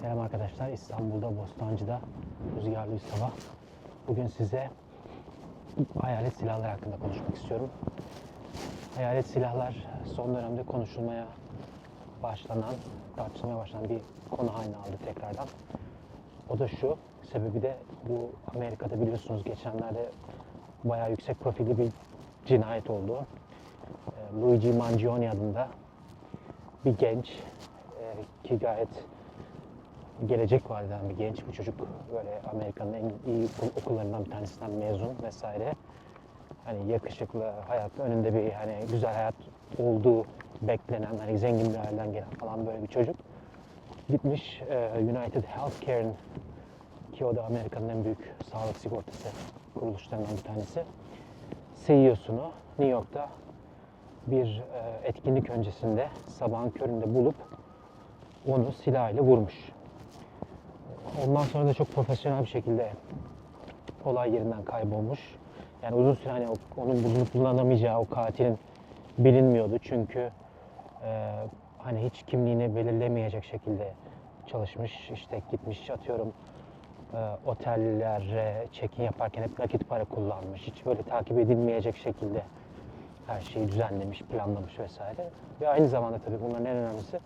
Selam arkadaşlar. İstanbul'da Bostancı'da rüzgarlı bir sabah. Bugün size hayalet silahlar hakkında konuşmak istiyorum. Hayalet silahlar son dönemde konuşulmaya başlanan, tartışılmaya başlanan bir konu haline aldı tekrardan. O da şu, sebebi de bu Amerika'da biliyorsunuz geçenlerde bayağı yüksek profilli bir cinayet oldu. Ee, Luigi Mangione adında bir genç e, ki gayet gelecek vaat eden bir genç bu çocuk böyle Amerika'nın en iyi okul- okullarından bir tanesinden mezun vesaire. Hani yakışıklı, hayat önünde bir hani güzel hayat olduğu beklenen hani zengin bir aileden gelen falan böyle bir çocuk. Gitmiş e, United Healthcare'ın ki o da Amerika'nın en büyük sağlık sigortası kuruluşlarından bir tanesi. CEO'sunu New York'ta bir e, etkinlik öncesinde sabahın köründe bulup onu silahıyla vurmuş. Ondan sonra da çok profesyonel bir şekilde olay yerinden kaybolmuş. Yani uzun süre hani onun bulunup bulunamayacağı o katilin bilinmiyordu çünkü e, hani hiç kimliğini belirlemeyecek şekilde çalışmış. İşte gitmiş atıyorum e, otellere check-in yaparken hep nakit para kullanmış. Hiç böyle takip edilmeyecek şekilde her şeyi düzenlemiş, planlamış vesaire. Ve aynı zamanda tabii bunların en önemlisi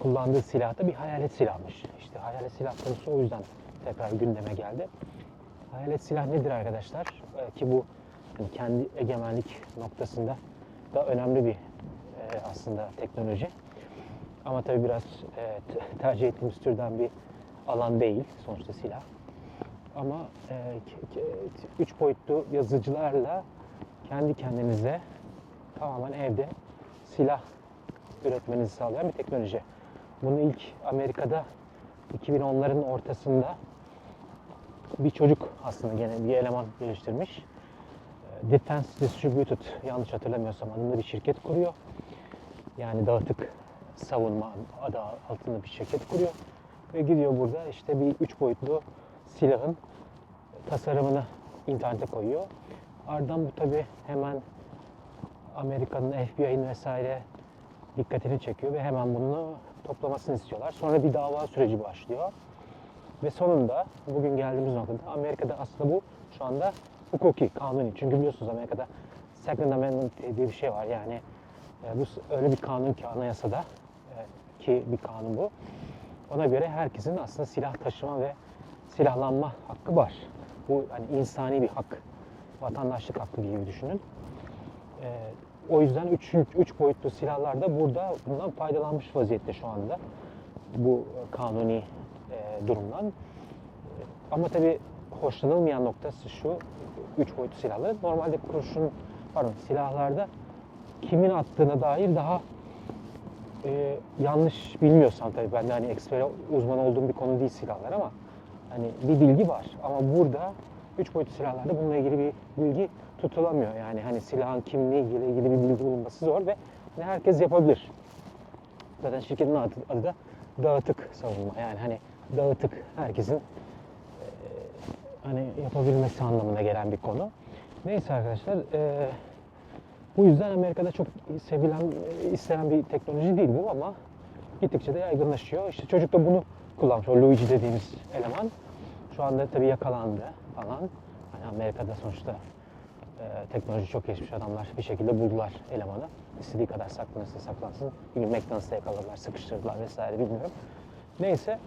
kullandığı silah da bir hayalet silahmış. İşte hayalet silah konusu o yüzden tekrar gündeme geldi. Hayalet silah nedir arkadaşlar? Ee, ki bu hani kendi egemenlik noktasında da önemli bir e, aslında teknoloji. Ama tabii biraz e, tercih ettiğimiz türden bir alan değil sonuçta silah. Ama e, üç boyutlu yazıcılarla kendi kendinize tamamen evde silah üretmenizi sağlayan bir teknoloji. Bunu ilk Amerika'da 2010'ların ortasında bir çocuk aslında gene bir eleman geliştirmiş. E, Defense Distributed yanlış hatırlamıyorsam adında bir şirket kuruyor. Yani dağıtık savunma adı altında bir şirket kuruyor. Ve gidiyor burada işte bir üç boyutlu silahın tasarımını internete koyuyor. Ardından bu tabi hemen Amerika'nın FBI'nin vesaire dikkatini çekiyor ve hemen bunu toplamasını istiyorlar. Sonra bir dava süreci başlıyor. Ve sonunda bugün geldiğimiz noktada Amerika'da aslında bu şu anda hukuki, kanuni. Çünkü biliyorsunuz Amerika'da Second Amendment diye bir şey var. Yani e, bu öyle bir kanun ki anayasada e, ki bir kanun bu. Ona göre herkesin aslında silah taşıma ve silahlanma hakkı var. Bu hani insani bir hak, vatandaşlık hakkı gibi düşünün. Ee, o yüzden üç, üç boyutlu silahlar da burada bundan faydalanmış vaziyette şu anda. Bu kanuni e, durumdan. Ama tabii hoşlanılmayan noktası şu, üç boyutlu silahlar. Normalde kurşun, pardon silahlarda kimin attığına dair daha e, yanlış bilmiyorsam tabii ben de hani eksper uzman olduğum bir konu değil silahlar ama hani bir bilgi var. Ama burada üç boyutlu silahlarda bununla ilgili bir bilgi tutulamıyor. Yani hani silahın kimliği ile ilgili bir bilgi bulunması zor ve hani herkes yapabilir. Zaten şirketin adı, adı da dağıtık savunma. Yani hani dağıtık herkesin e, hani yapabilmesi anlamına gelen bir konu. Neyse arkadaşlar e, bu yüzden Amerika'da çok sevilen, e, istenen bir teknoloji değil bu ama gittikçe de yaygınlaşıyor. İşte çocuk da bunu kullanmış. O Luigi dediğimiz eleman. Şu anda tabii yakalandı falan. Hani Amerika'da sonuçta e, teknoloji çok gelişmiş adamlar bir şekilde buldular elemanı. İstediği kadar saklanırsa saklansın. Bir gün McDonald's'ta yakaladılar, sıkıştırdılar vesaire bilmiyorum. Neyse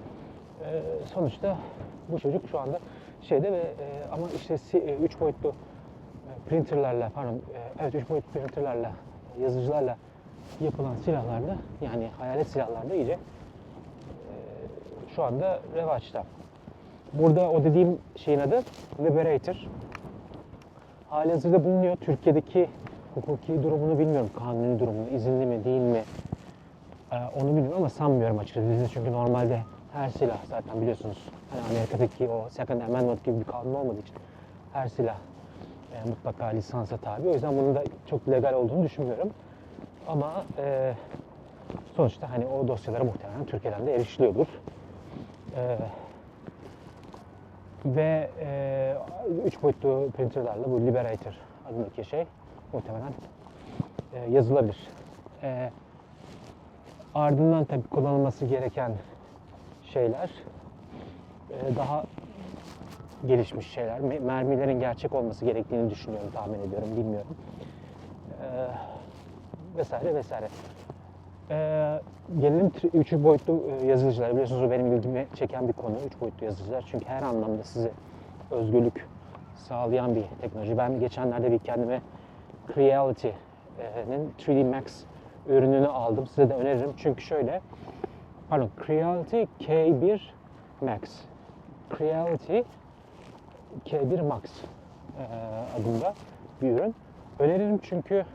e, sonuçta bu çocuk şu anda şeyde ve e, ama işte 3 boyutlu e, printerlerle pardon e, evet 3 boyutlu printerlerle yazıcılarla yapılan silahlarda yani hayalet silahlarda iyice e, şu anda revaçta. Burada o dediğim şeyin adı Liberator. Halihazırda bulunuyor. Türkiye'deki hukuki durumunu bilmiyorum. Kanuni durumunu, izinli mi değil mi ee, onu bilmiyorum ama sanmıyorum açıkçası. Çünkü normalde her silah zaten biliyorsunuz hani Amerika'daki o Second Amendment gibi bir kanun olmadığı için her silah e, mutlaka lisansa tabi. O yüzden bunun da çok legal olduğunu düşünmüyorum. Ama e, sonuçta hani o dosyalara muhtemelen Türkiye'den de erişiliyordur. E, ve e, üç boyutlu printerlarla bu Liberator adındaki şey muhtemelen e, yazılabilir. E, ardından tabii kullanılması gereken şeyler e, daha gelişmiş şeyler. Me- Mermilerin gerçek olması gerektiğini düşünüyorum, tahmin ediyorum, bilmiyorum. Ee, vesaire vesaire. Ee, gelelim tri- üç boyutlu e, yazıcılar. Biliyorsunuz o benim ilgimi çeken bir konu. Üç boyutlu yazıcılar. Çünkü her anlamda size özgürlük sağlayan bir teknoloji. Ben geçenlerde bir kendime Creality'nin 3D Max ürününü aldım. Size de öneririm. Çünkü şöyle, pardon, Creality K1 Max. Creality K1 Max e, adında bir ürün. Öneririm çünkü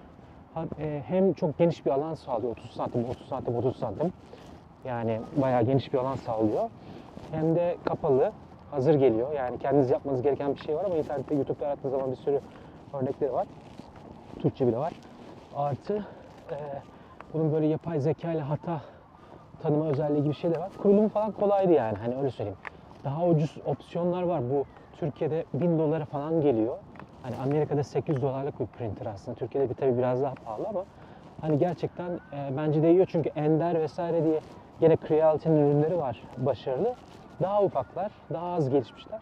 hem çok geniş bir alan sağlıyor. 30 santim, 30 santim, 30 santim. Yani bayağı geniş bir alan sağlıyor. Hem de kapalı, hazır geliyor. Yani kendiniz yapmanız gereken bir şey var ama internette, YouTube'da arattığınız zaman bir sürü örnekleri var. Türkçe bile var. Artı e, bunun böyle yapay zeka ile hata tanıma özelliği gibi şeyler var. Kurulumu falan kolaydı yani hani öyle söyleyeyim. Daha ucuz opsiyonlar var. Bu Türkiye'de 1000 dolara falan geliyor. Hani Amerika'da 800 dolarlık bir printer aslında. Türkiye'de bir tabii biraz daha pahalı ama hani gerçekten e, bence değiyor çünkü Ender vesaire diye gene Creality'nin ürünleri var başarılı. Daha ufaklar, daha az gelişmişler.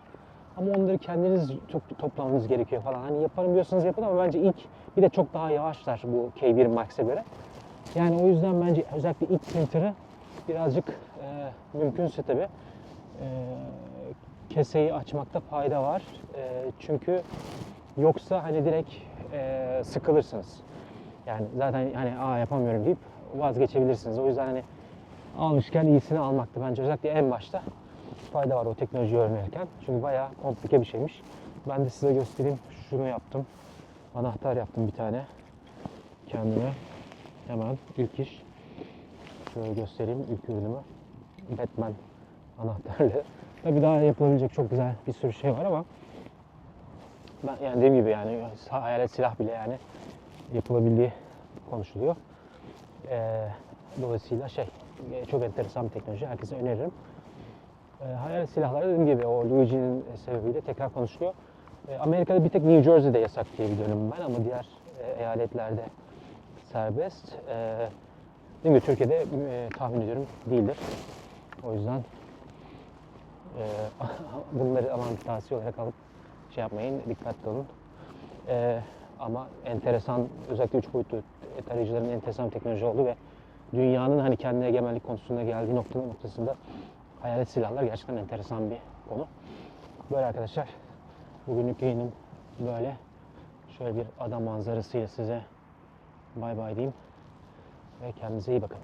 Ama onları kendiniz top- toplamanız gerekiyor falan. Hani yaparım diyorsanız yapın ama bence ilk bir de çok daha yavaşlar bu K1 Max'e göre. Yani o yüzden bence özellikle ilk printer'ı birazcık e, mümkünse tabii e, keseyi açmakta fayda var. E, çünkü yoksa hani direkt e, sıkılırsınız. Yani zaten hani aa yapamıyorum deyip vazgeçebilirsiniz. O yüzden hani almışken iyisini almakta bence özellikle en başta fayda var o teknolojiyi öğrenirken. Çünkü bayağı komplike bir şeymiş. Ben de size göstereyim. Şunu yaptım. Anahtar yaptım bir tane. Kendime. Hemen ilk iş. Şöyle göstereyim ilk ürünümü. Batman anahtarlı. Tabii daha yapılabilecek çok güzel bir sürü şey var ama ben yani dediğim gibi yani hayalet silah bile yani yapılabildiği konuşuluyor. Ee, dolayısıyla şey e, çok enteresan bir teknoloji. Herkese öneririm. E, hayalet silahları dediğim gibi o Luigi'nin sebebiyle tekrar konuşuluyor. E, Amerika'da bir tek New Jersey'de yasak diye biliyorum ben ama diğer e, eyaletlerde serbest. E, dediğim gibi Türkiye'de e, tahmin ediyorum değildir. O yüzden e, bunları aman tavsiye olarak alıp şey yapmayın, dikkatli olun. E, ama enteresan, özellikle üç boyutlu tarayıcıların enteresan teknoloji oldu ve dünyanın hani kendine egemenlik konusunda geldiği noktanın noktasında hayalet silahlar gerçekten enteresan bir konu. Böyle arkadaşlar, bugünlük yayınım böyle. Şöyle bir ada manzarasıyla size bay bay diyeyim ve kendinize iyi bakın.